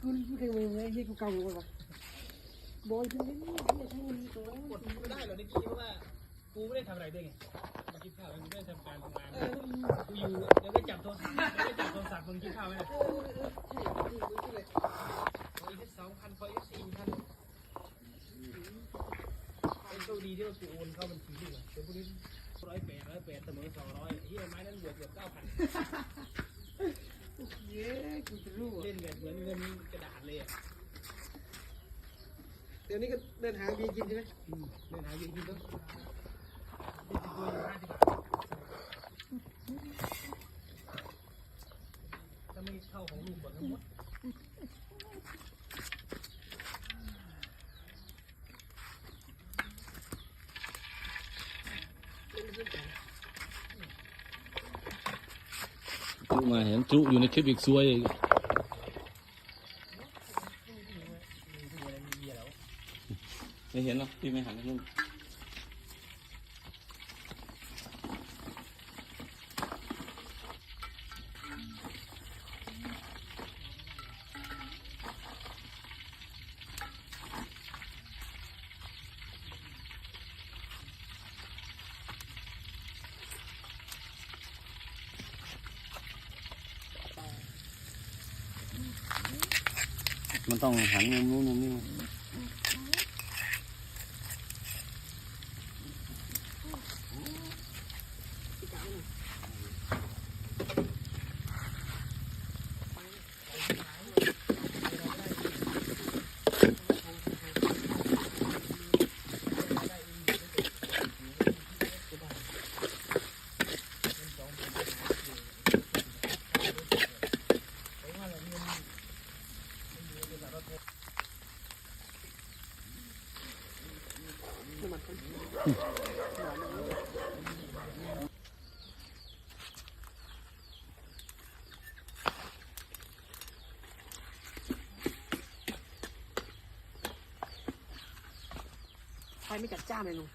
กูกูเคยมึงไอ้เหี้กูเก่าหมดวะบอยกูไม่ได้ไม่ใช่เงินตัวกดไม่ได้หรอกนิกกี้เพราะว่ากูไม่ได้ทำอะไรด้วยไงมากินข้าวไม่ได้ทำการทำงานกูอยู่เดี๋ยวก็จับโทรศัพท์เดี๋ยวก็จับโทรศัพท์มึงกินข้าวไหมเนี่ยขออีกสองพันขออีกสี่พันเป็นโชคดีที่ว่ากูโอนเข้าบัญชีที่ก่อนเดี๋ยวพวกนี้ร้อยแปดร้อยแปดเสมอสองร้อยเฮียไม้นั้นบวกเกือบเก้าพัน เย้กูจะรู้ เล่นแบบเหมือนเงินกระดาษเลยอะ เดี๋ยวนี้ก็เดินหาเบียร์กินใช่ไหมเล่นหาเงินกินต้องยี่สิบตัวถ้าไม่เข้าของลูกก่อนทั้งหมดจุมาเห็นจุอยู่ในคลิปอีกซวยอีกไม่ เห็นหรอกพี่ไม่หันให้ลูกมันต้องหันมุมนู้นมุมนี้ ไฟไม่จัดจ้านเลยลุง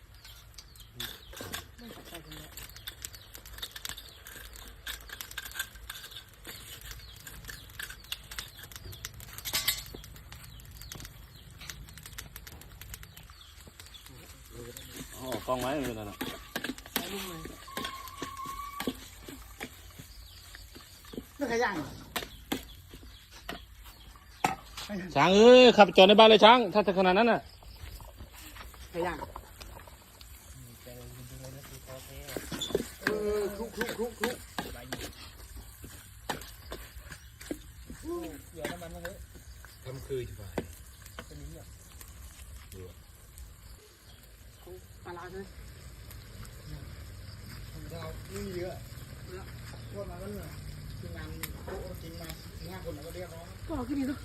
ไม่จัดใจ้านตรงนี้ กล้องไว้ไม่เป็นไรหรอกใช้ลุงเลยไม่ขยันช้างเอ้ยขับจอดในบ้านเลยช้าง ถ้าจะขนาดนั้นน่ะขยันเออคลุกคลุกคลุกคลุกเดี๋ยวน้ำมันมาเถอะทำคือจะไป เป็นนี้เนี่ยปลาร้าใช่ไหมดาวนี่เยอะพวกนั้นน่ะคืองานโต๊ะจริงมาห้าคนก็เรียกร้อง ก็ขึ้นนี่เนาะ